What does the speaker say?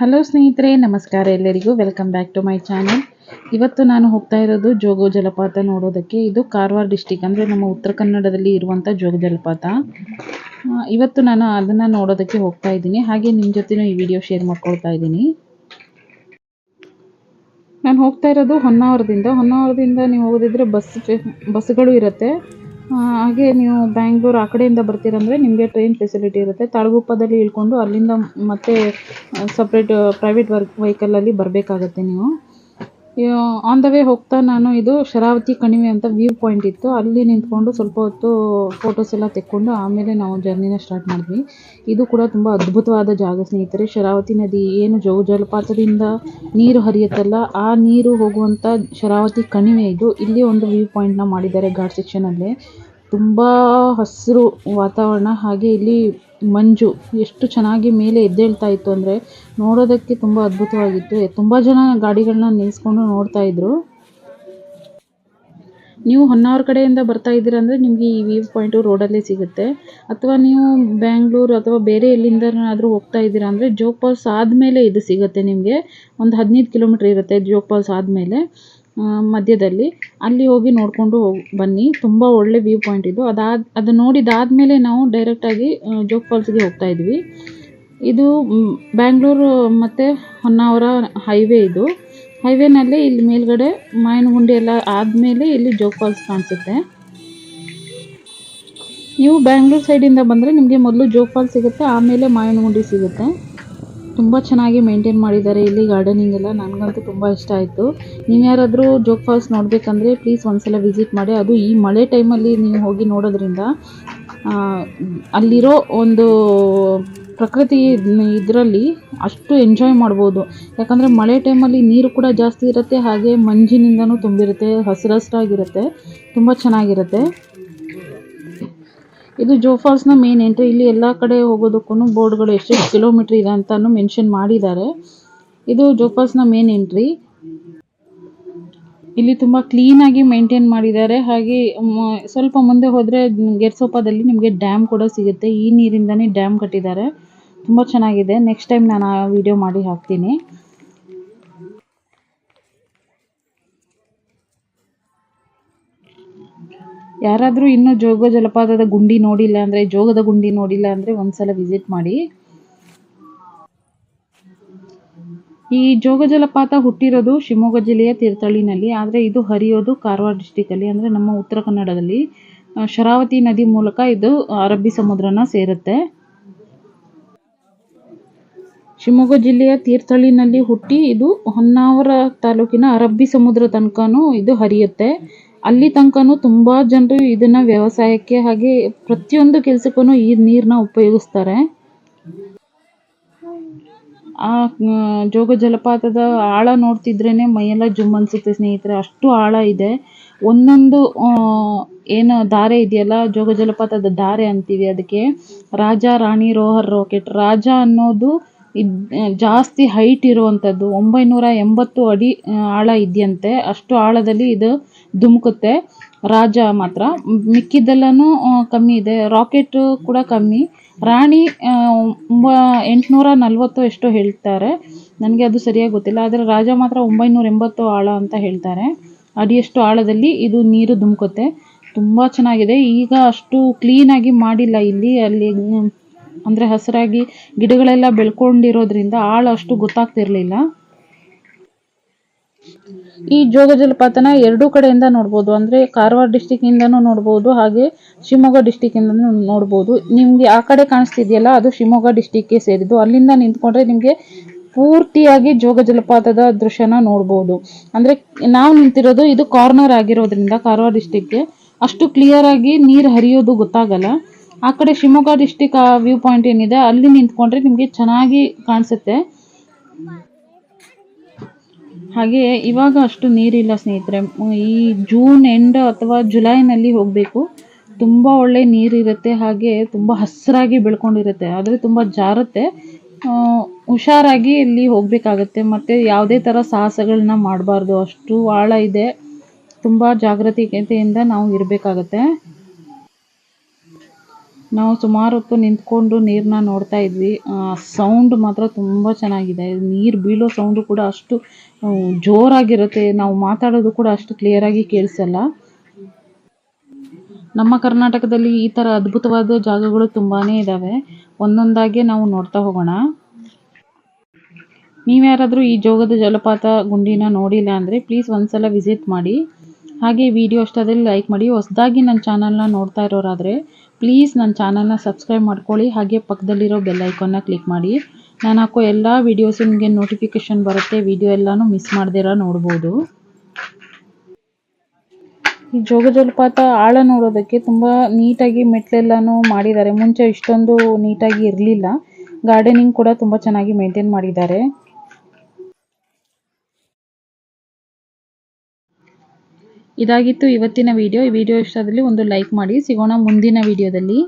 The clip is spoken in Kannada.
ಹಲೋ ಸ್ನೇಹಿತರೆ, ನಮಸ್ಕಾರ ಎಲ್ಲರಿಗೂ. Welcome back to my channel ಇವತ್ತು ನಾನು ಹೋಗ್ತಾ ಇರೋದು ಜೋಗ ಜಲಪಾತ ನೋಡೋದಕ್ಕೆ. ಇದು ಕಾರವಾರ ಡಿಸ್ಟಿಕ್ ಅಂದರೆ ನಮ್ಮ ಉತ್ತರ ಕನ್ನಡದಲ್ಲಿ ಇರುವಂಥ ಜೋಗ ಜಲಪಾತ. ಇವತ್ತು ನಾನು ಅದನ್ನು ನೋಡೋದಕ್ಕೆ ಹೋಗ್ತಾ ಇದ್ದೀನಿ. ಹಾಗೆ ನಿಮ್ಮ ಜೊತೆನೂ ಈ ವಿಡಿಯೋ ಶೇರ್ ಮಾಡ್ಕೊಳ್ತಾ ಇದ್ದೀನಿ. ನಾನು ಹೋಗ್ತಾ ಇರೋದು ಹೊನ್ನಾವರದಿಂದ. ಹೊನ್ನಾವರದಿಂದ ನೀವು ಹೋಗೋದಿದ್ರೆ ಬಸ್ ಬಸ್ಗಳು ಇರುತ್ತೆ. ಹಾಗೆ ನೀವು ಬ್ಯಾಂಗ್ಳೂರು ಆ ಕಡೆಯಿಂದ ಬರ್ತೀರಂದರೆ ನಿಮಗೆ ಟ್ರೈನ್ ಫೆಸಿಲಿಟಿ ಇರುತ್ತೆ. ತಾಳಗುಪ್ಪದಲ್ಲಿ ಇಳ್ಕೊಂಡು ಅಲ್ಲಿಂದ ಮತ್ತೆ ಸಪ್ರೇಟ್ ಪ್ರೈವೇಟ್ ವರ್ಕ್ ವೆಹಿಕಲಲ್ಲಿ ಬರಬೇಕಾಗತ್ತೆ ನೀವು. ಆನ್ ದ ವೇ ಹೋಗ್ತಾ ನಾನು ಇದು ಶರಾವತಿ ಕಣಿವೆ ಅಂತ ವ್ಯೂ ಪಾಯಿಂಟ್ ಇತ್ತು. ಅಲ್ಲಿ ನಿಂತ್ಕೊಂಡು ಸ್ವಲ್ಪ ಹೊತ್ತು ಫೋಟೋಸ್ ಎಲ್ಲ ತೆಕ್ಕೊಂಡು ಆಮೇಲೆ ನಾವು ಜರ್ನಿನ ಸ್ಟಾರ್ಟ್ ಮಾಡಿದ್ವಿ. ಇದು ಕೂಡ ತುಂಬ ಅದ್ಭುತವಾದ ಜಾಗ ಸ್ನೇಹಿತರೆ. ಶರಾವತಿ ನದಿ ಏನು ಜೌ, ಜಲಪಾತದಿಂದ ನೀರು ಹರಿಯುತ್ತಲ್ಲ, ಆ ನೀರು ಹೋಗುವಂಥ ಶರಾವತಿ ಕಣಿವೆ ಇದು. ಇಲ್ಲಿ ಒಂದು ವ್ಯೂ ಪಾಯಿಂಟ್ನ ಮಾಡಿದ್ದಾರೆ ಘಾಟ್ ಸೆಕ್ಷನಲ್ಲೇ ತುಂಬ ಹಸಿರು ವಾತಾವರಣ, ಹಾಗೆ ಇಲ್ಲಿ ಮಂಜು ಎಷ್ಟು ಚೆನ್ನಾಗಿ ಮೇಲೆ ಎದ್ದೇಳ್ತಾ ಇತ್ತು ಅಂದರೆ ನೋಡೋದಕ್ಕೆ ತುಂಬ ಅದ್ಭುತವಾಗಿತ್ತು. ತುಂಬ ಜನ ಗಾಡಿಗಳನ್ನ ನಿಲ್ಲಿಸ್ಕೊಂಡು ನೋಡ್ತಾ ಇದ್ರು. ನೀವು ಹೊನ್ನಾವರ ಕಡೆಯಿಂದ ಬರ್ತಾ ಇದ್ದೀರಂದರೆ ನಿಮಗೆ ಈ ವ್ಯೂ ಪಾಯಿಂಟು ರೋಡಲ್ಲೇ ಸಿಗುತ್ತೆ. ಅಥವಾ ನೀವು ಬ್ಯಾಂಗ್ಳೂರು ಅಥವಾ ಬೇರೆ ಎಲ್ಲಿಂದನಾದರೂ ಹೋಗ್ತಾ ಇದ್ದೀರಾ ಅಂದರೆ ಜೋಗ್ ಫಾಲ್ಸ್ ಆದಮೇಲೆ ಇದು ಸಿಗುತ್ತೆ ನಿಮಗೆ. ಒಂದು ಹದಿನೈದು ಕಿಲೋಮೀಟ್ರ್ ಇರುತ್ತೆ ಜೋಗ್ ಫಾಲ್ಸ್ ಆದಮೇಲೆ. ಮಧ್ಯದಲ್ಲಿ. ಅಲ್ಲಿ ಹೋಗಿ ನೋಡಿಕೊಂಡು ಬನ್ನಿ. ತುಂಬ ಒಳ್ಳೆ ವ್ಯೂ ಪಾಯಿಂಟ್ ಇದು. ಅದಾದ, ಅದು ನೋಡಿದಾದಮೇಲೆ ನಾವು ಡೈರೆಕ್ಟಾಗಿ ಜೋಗ್ ಫಾಲ್ಸ್ಗೆ ಹೋಗ್ತಾ ಇದ್ವಿ. ಇದು ಬ್ಯಾಂಗ್ಳೂರು ಮತ್ತು ಹೊನ್ನಾವರ ಹೈವೇ ಇದು. ಹೈವೇನಲ್ಲಿ ಇಲ್ಲಿ ಮೇಲ್ಗಡೆ ಮಾಯನಗುಂಡಿ ಎಲ್ಲ ಆದಮೇಲೆ ಇಲ್ಲಿ ಜೋಗ್ ಫಾಲ್ಸ್ ಕಾಣಿಸುತ್ತೆ. ನೀವು ಬ್ಯಾಂಗ್ಳೂರು ಸೈಡಿಂದ ಬಂದರೆ ನಿಮಗೆ ಮೊದಲು ಜೋಗ್ ಫಾಲ್ಸ್ ಸಿಗುತ್ತೆ, ಆಮೇಲೆ ಮಾಯನಗುಂಡಿ ಸಿಗುತ್ತೆ. ತುಂಬ ಚೆನ್ನಾಗಿ ಮೇಂಟೈನ್ ಮಾಡಿದ್ದಾರೆ ಇಲ್ಲಿ ಗಾರ್ಡನಿಂಗ್ ಎಲ್ಲ. ನನಗಂತೂ ತುಂಬ ಇಷ್ಟ ಆಯಿತು. ನೀವು ಯಾರಾದರೂ ಜೋಗ್ ಫಾಲ್ಸ್ ನೋಡಬೇಕಂದ್ರೆ ಪ್ಲೀಸ್ ಒಂದ್ಸಲ ವಿಸಿಟ್ ಮಾಡಿ. ಅದು ಈ ಮಳೆ ಟೈಮಲ್ಲಿ ನೀವು ಹೋಗಿ ನೋಡೋದ್ರಿಂದ ಅಲ್ಲಿರೋ ಒಂದು ಪ್ರಕೃತಿ ಇದರಲ್ಲಿ ಅಷ್ಟು ಎಂಜಾಯ್ ಮಾಡ್ಬೋದು. ಯಾಕಂದರೆ ಮಳೆ ಟೈಮಲ್ಲಿ ನೀರು ಕೂಡ ಜಾಸ್ತಿ ಇರುತ್ತೆ, ಹಾಗೆ ಮಂಜಿನಿಂದನೂ ತುಂಬಿರುತ್ತೆ ಹಸಿರಸ್ರಾಗಿರುತ್ತೆ ತುಂಬ ಚೆನ್ನಾಗಿರುತ್ತೆ. ಇದು ಜೋ ನ ಮೇನ್ ಎಂಟ್ರಿ ಇಲ್ಲಿ ಎಲ್ಲ ಕಡೆ ಹೋಗೋದಕ್ಕೂ ಬೋರ್ಡ್ಗಳು ಎಷ್ಟೆಷ್ಟು ಕಿಲೋಮೀಟರ್ ಇದೆ ಅಂತಾನು ಮೆನ್ಷನ್ ಮಾಡಿದ್ದಾರೆ. ಇದು ಜೋಗ್ನ ಮೇನ್ ಎಂಟ್ರಿ ಇಲ್ಲಿ ತುಂಬಾ ಕ್ಲೀನ್ ಆಗಿ ಮೇಂಟೈನ್ ಮಾಡಿದ್ದಾರೆ. ಹಾಗೆ ಸ್ವಲ್ಪ ಮುಂದೆ ಹೋದ್ರೆ ಗೆರ್ಸೋಪದಲ್ಲಿ ನಿಮಗೆ ಡ್ಯಾಮ್ ಕೂಡ ಸಿಗುತ್ತೆ. ಈ ನೀರಿಂದನೇ ಡ್ಯಾಮ್ ಕಟ್ಟಿದ್ದಾರೆ. ತುಂಬಾ ಚೆನ್ನಾಗಿದೆ. ನೆಕ್ಸ್ಟ್ ಟೈಮ್ ನಾನು ಆ ವಿಡಿಯೋ ಮಾಡಿ ಹಾಕ್ತೀನಿ. ಯಾರಾದರೂ ಇನ್ನೂ ಜೋಗ ಜಲಪಾತದ ಗುಂಡಿ ನೋಡಿಲ್ಲ ಅಂದರೆ, ಜೋಗದ ಗುಂಡಿ ನೋಡಿಲ್ಲ ಅಂದರೆ ಒಂದ್ಸಲ ವಿಸಿಟ್ ಮಾಡಿ. ಈ ಜೋಗ ಜಲಪಾತ ಹುಟ್ಟಿರೋದು ಶಿವಮೊಗ್ಗ ಜಿಲ್ಲೆಯ ತೀರ್ಥಹಳ್ಳಿನಲ್ಲಿ ಆದರೆ ಇದು ಹರಿಯೋದು ಕಾರವಾರ ಡಿಸ್ಟಿಕಲ್ಲಿ ಅಂದರೆ ನಮ್ಮ ಉತ್ತರ ಕನ್ನಡದಲ್ಲಿ. ಶರಾವತಿ ನದಿ ಮೂಲಕ ಇದು ಅರಬ್ಬಿ ಸಮುದ್ರನ ಸೇರುತ್ತೆ. ಶಿವಮೊಗ್ಗ ಜಿಲ್ಲೆಯ ತೀರ್ಥಹಳ್ಳಿನಲ್ಲಿ ಹುಟ್ಟಿ ಇದು ಹೊನ್ನಾವರ ತಾಲೂಕಿನ ಅರಬ್ಬಿ ಸಮುದ್ರ ತನಕನೂ ಇದು ಹರಿಯುತ್ತೆ. ಅಲ್ಲಿ ತನಕನೂ ತುಂಬ ಜನರು ಇದನ್ನ ವ್ಯವಸಾಯಕ್ಕೆ ಹಾಗೆ ಪ್ರತಿಯೊಂದು ಕೆಲಸಕ್ಕೂ ಈ ನೀರನ್ನ ಉಪಯೋಗಿಸ್ತಾರೆ. ಆ ಜೋಗ ಜಲಪಾತದ ಆಳ ನೋಡ್ತಿದ್ರೇನೆ ಮೈಯೆಲ್ಲ ಜುಮ್ ಅನ್ಸುತ್ತೆ ಸ್ನೇಹಿತರೆ, ಅಷ್ಟು ಆಳ ಇದೆ. ಒಂದೊಂದು ಏನು ದಾರೆ ಇದೆಯಲ್ಲ, ಜೋಗ ಜಲಪಾತದ ದಾರೆ ಅಂತೀವಿ ಅದಕ್ಕೆ. ರಾಜ, ರಾಣಿ, ರೋಹರ್, ರಾಕೆಟ್. ರಾಜ ಅನ್ನೋದು ಇದ್ ಜಾಸ್ತಿ ಹೈಟ್ ಇರುವಂಥದ್ದು ಒಂಬೈನೂರ ಎಂಬತ್ತು ಅಡಿ ಆಳ ಇದೆಯಂತೆ. ಅಷ್ಟು ಆಳದಲ್ಲಿ ಇದು ಧುಮುಕುತ್ತೆ. ರಾಜ ಮಾತ್ರ. ಮಿಕ್ಕಿದ್ದೆಲ್ಲನೂ ಕಮ್ಮಿ ಇದೆ. ರಾಕೆಟ್ ಕೂಡ ಕಮ್ಮಿ. ರಾಣಿ ಒಂಬ, ಎಂಟುನೂರ ನಲ್ವತ್ತು ಎಷ್ಟೋ ಹೇಳ್ತಾರೆ. ನನಗೆ ಅದು ಸರಿಯಾಗಿ ಗೊತ್ತಿಲ್ಲ. ಆದರೆ ರಾಜ ಮಾತ್ರ ಒಂಬೈನೂರ ಎಂಬತ್ತು ಆಳ ಅಂತ ಹೇಳ್ತಾರೆ. ಅಡಿಯಷ್ಟು ಆಳದಲ್ಲಿ ಇದು ನೀರು ಧುಮುಕುತ್ತೆ. ತುಂಬ ಚೆನ್ನಾಗಿದೆ. ಈಗ ಅಷ್ಟು ಕ್ಲೀನಾಗಿ ಮಾಡಿಲ್ಲ ಇಲ್ಲಿ. ಅಲ್ಲಿ ಅಂದರೆ ಹಸಿರಾಗಿ ಗಿಡಗಳೆಲ್ಲ ಬೆಳ್ಕೊಂಡಿರೋದ್ರಿಂದ ಆಳ ಅಷ್ಟು ಗೊತ್ತಾಗ್ತಿರ್ಲಿಲ್ಲ. ಈ ಜೋಗ ಜಲಪಾತನ ಎರಡೂ ಕಡೆಯಿಂದ ನೋಡ್ಬೋದು. ಅಂದರೆ ಕಾರವಾರ ಡಿಸ್ಟಿಕ್ಕಿಂದನೂ ನೋಡ್ಬೋದು, ಹಾಗೆ ಶಿವಮೊಗ್ಗ ಡಿಸ್ಟಿಕ್ಕಿಂದನೂ ನೋಡ್ಬೋದು. ನಿಮಗೆ ಆ ಕಡೆ ಕಾಣಿಸ್ತಿದೆಯಲ್ಲ, ಅದು ಶಿವಮೊಗ್ಗ ಡಿಸ್ಟಿಕ್ಗೆ ಸೇರಿದ್ದು. ಅಲ್ಲಿಂದ ನಿಂತ್ಕೊಂಡ್ರೆ ನಿಮಗೆ ಪೂರ್ತಿಯಾಗಿ ಜೋಗ ಜಲಪಾತದ ದೃಶ್ಯನ ನೋಡ್ಬೋದು. ಅಂದರೆ ನಾವು ನಿಂತಿರೋದು ಇದು ಕಾರ್ನರ್ ಆಗಿರೋದ್ರಿಂದ ಕಾರವಾರ ಡಿಸ್ಟಿಕ್ಗೆ ಅಷ್ಟು ಕ್ಲಿಯರ್ ಆಗಿ ನೀರು ಹರಿಯೋದು ಗೊತ್ತಾಗಲ್ಲ. ಆ ಕಡೆ ಶಿವಮೊಗ್ಗ ಡಿಸ್ಟಿಕ್ ವ್ಯೂ ಪಾಯಿಂಟ್ ಏನಿದೆ, ಅಲ್ಲಿ ನಿಂತ್ಕೊಂಡ್ರೆ ನಿಮಗೆ ಚೆನ್ನಾಗಿ ಕಾಣಿಸುತ್ತೆ. ಹಾಗೆ ಇವಾಗ ಅಷ್ಟು ನೀರಿಲ್ಲ ಸ್ನೇಹಿತರೆ. ಈ ಜೂನ್ ಎಂಡ್ ಅಥವಾ ಜುಲೈನಲ್ಲಿ ಹೋಗಬೇಕು. ತುಂಬ ಒಳ್ಳೆ ನೀರಿರುತ್ತೆ, ಹಾಗೆ ತುಂಬ ಹಸಿರಾಗಿ ಬೆಳ್ಕೊಂಡಿರುತ್ತೆ. ಆದರೆ ತುಂಬ ಜಾರುತ್ತೆ. ಹುಷಾರಾಗಿ ಇಲ್ಲಿ ಹೋಗಬೇಕಾಗತ್ತೆ. ಮತ್ತು ಯಾವುದೇ ಥರ ಸಾಹಸಗಳನ್ನ ಮಾಡಬಾರ್ದು. ಅಷ್ಟು ಆಳ ಇದೆ. ತುಂಬ ಜಾಗೃತಿಕತೆಯಿಂದ ನಾವು ಇರಬೇಕಾಗತ್ತೆ. ನಾವು ಸುಮಾರು ಹೊತ್ತು ನಿಂತ್ಕೊಂಡು ನೀರನ್ನ ನೋಡ್ತಾ ಇದ್ವಿ. ಸೌಂಡ್ ಮಾತ್ರ ತುಂಬ ಚೆನ್ನಾಗಿದೆ. ನೀರು ಬೀಳೋ ಸೌಂಡು ಕೂಡ ಅಷ್ಟು ಜೋರಾಗಿರುತ್ತೆ. ನಾವು ಮಾತಾಡೋದು ಕೂಡ ಅಷ್ಟು ಕ್ಲಿಯರಾಗಿ ಕೇಳಿಸಲ್ಲ. ನಮ್ಮ ಕರ್ನಾಟಕದಲ್ಲಿ ಈ ಥರ ಅದ್ಭುತವಾದ ಜಾಗಗಳು ತುಂಬಾ ಇದ್ದಾವೆ ಒಂದೊಂದಾಗಿ ನಾವು ನೋಡ್ತಾ ಹೋಗೋಣ. ನೀವ್ಯಾರಾದರೂ ಈ ಜೋಗದ ಜಲಪಾತ ಗುಂಡಿನ ನೋಡಿಲ್ಲ ಅಂದರೆ ಪ್ಲೀಸ್ ಒಂದ್ಸಲ ವಿಸಿಟ್ ಮಾಡಿ. ಹಾಗೆ ವಿಡಿಯೋ ಅಷ್ಟಾದಲ್ಲಿ ಲೈಕ್ ಮಾಡಿ. ಹೊಸದಾಗಿ ನನ್ನ ಚಾನಲ್ನ ನೋಡ್ತಾ ಇರೋರಾದರೆ ಪ್ಲೀಸ್ ನನ್ನ ಚಾನಲ್ನ ಸಬ್ಸ್ಕ್ರೈಬ್ ಮಾಡ್ಕೊಳ್ಳಿ. ಹಾಗೆ ಪಕ್ಕದಲ್ಲಿರೋ ಬೆಲ್ ಐಕಾನ್ನ ಕ್ಲಿಕ್ ಮಾಡಿ. ನಾನು ಹಾಕೋ ಎಲ್ಲ ವೀಡಿಯೋಸು ನಿಮಗೆ ನೋಟಿಫಿಕೇಷನ್ ಬರುತ್ತೆ. ವಿಡಿಯೋ ಎಲ್ಲಾನು ಮಿಸ್ ಮಾಡ್ದಿರ ನೋಡ್ಬೋದು. ಈ ಜೋಗ ಜಲಪಾತ ಆಳ ನೋಡೋದಕ್ಕೆ ತುಂಬ ನೀಟಾಗಿ ಮೆಟ್ಲೆಲ್ಲಾನು ಮಾಡಿದ್ದಾರೆ. ಮುಂಚೆ ಇಷ್ಟೊಂದು ನೀಟಾಗಿ ಇರಲಿಲ್ಲ. ಗಾರ್ಡನಿಂಗ್ ಕೂಡ ತುಂಬ ಚೆನ್ನಾಗಿ ಮೇಂಟೈನ್ ಮಾಡಿದ್ದಾರೆ. ಇದಾಗಿತ್ತು ಇವತ್ತಿನ ವಿಡಿಯೋ ಈ ವಿಡಿಯೋ ಇಷ್ಟದಲ್ಲಿ ಒಂದು ಲೈಕ್ ಮಾಡಿ. ಸಿಗೋಣ ಮುಂದಿನ ವಿಡಿಯೋದಲ್ಲಿ